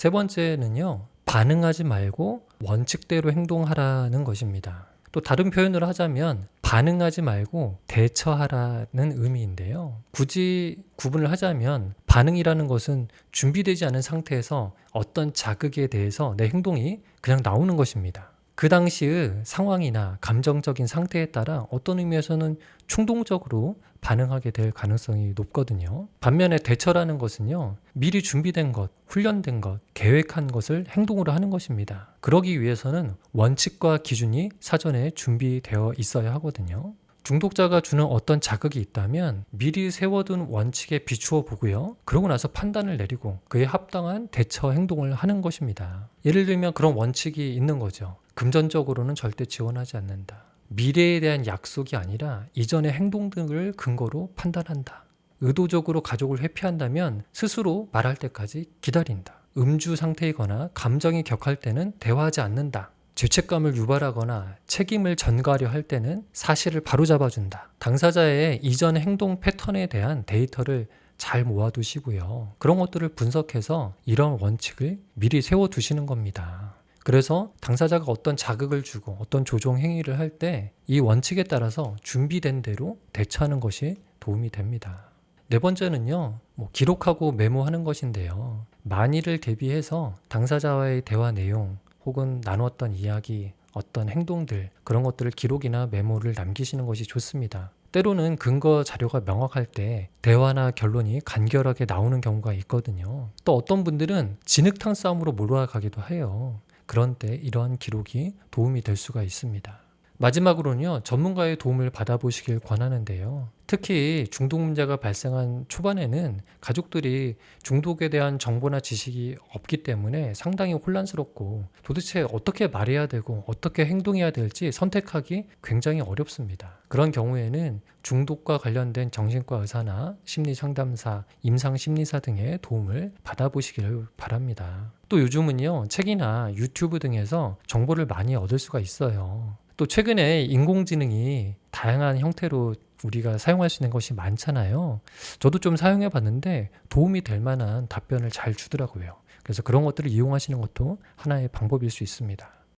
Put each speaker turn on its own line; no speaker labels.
세 번째는요. 반응하지 말고 원칙대로 행동하라는 것입니다. 또 다른 표현으로 하자면 반응하지 말고 대처하라는 의미인데요. 굳이 구분을 하자면 반응이라는 것은 준비되지 않은 상태에서 어떤 자극에 대해서 내 행동이 그냥 나오는 것입니다. 그 당시의 상황이나 감정적인 상태에 따라 어떤 의미에서는 충동적으로 반응하게 될 가능성이 높거든요. 반면에 대처라는 것은요, 미리 준비된 것, 훈련된 것, 계획한 것을 행동으로 하는 것입니다. 그러기 위해서는 원칙과 기준이 사전에 준비되어 있어야 하거든요. 중독자가 주는 어떤 자극이 있다면 미리 세워둔 원칙에 비추어 보고요. 그러고 나서 판단을 내리고 그에 합당한 대처 행동을 하는 것입니다. 예를 들면 그런 원칙이 있는 거죠. 금전적으로는 절대 지원하지 않는다. 미래에 대한 약속이 아니라 이전의 행동 등을 근거로 판단한다. 의도적으로 가족을 회피한다면 스스로 말할 때까지 기다린다. 음주 상태이거나 감정이 격할 때는 대화하지 않는다. 죄책감을 유발하거나 책임을 전가하려 할 때는 사실을 바로잡아준다. 당사자의 이전 행동 패턴에 대한 데이터를 잘 모아두시고요. 그런 것들을 분석해서 이런 원칙을 미리 세워두시는 겁니다. 그래서 당사자가 어떤 자극을 주고 어떤 조종 행위를 할 때 이 원칙에 따라서 준비된 대로 대처하는 것이 도움이 됩니다. 네 번째는요, 뭐 기록하고 메모하는 것인데요. 만일을 대비해서 당사자와의 대화 내용 혹은 나누었던 이야기, 어떤 행동들, 그런 것들을 기록이나 메모를 남기시는 것이 좋습니다. 때로는 근거 자료가 명확할 때 대화나 결론이 간결하게 나오는 경우가 있거든요. 또 어떤 분들은 진흙탕 싸움으로 몰아가기도 해요. 그런 때 이러한 기록이 도움이 될 수가 있습니다. 마지막으로는요, 전문가의 도움을 받아보시길 권하는데요. 특히 중독 문제가 발생한 초반에는 가족들이 중독에 대한 정보나 지식이 없기 때문에 상당히 혼란스럽고 도대체 어떻게 말해야 되고 어떻게 행동해야 될지 선택하기 굉장히 어렵습니다. 그런 경우에는 중독과 관련된 정신과 의사나 심리 상담사, 임상 심리사 등의 도움을 받아보시기를 바랍니다. 또 요즘은요, 책이나 유튜브 등에서 정보를 많이 얻을 수가 있어요. 또 최근에 인공지능이 다양한 형태로 우리가 사용할 수 있는 것이 많잖아요. 저도 좀 사용해 봤는데 도움이 될 만한 답변을 잘 주더라고요. 그래서 그런 것들을 이용하시는 것도 하나의 방법일 수 있습니다.